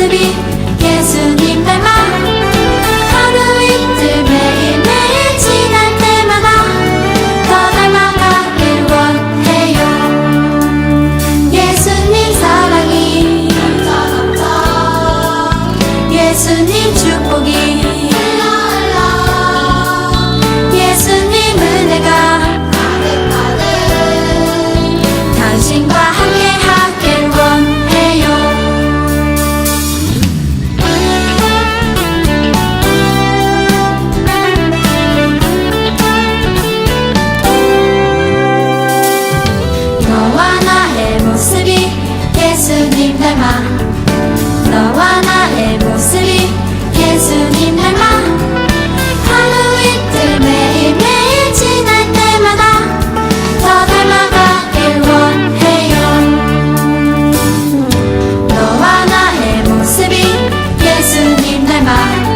모습이 예수님 닮아. 하루 이틀 매일매일 지날 때마다 더 닮아가길 원해요. 예수님 사랑이 예수님 축복이 날만. 너와 나의 모습이 예수님 날만. 하루 이틀 매일매일 지날 때마다 더 닮아가길 원해요. 너와 나의 모습이 예수님 날만.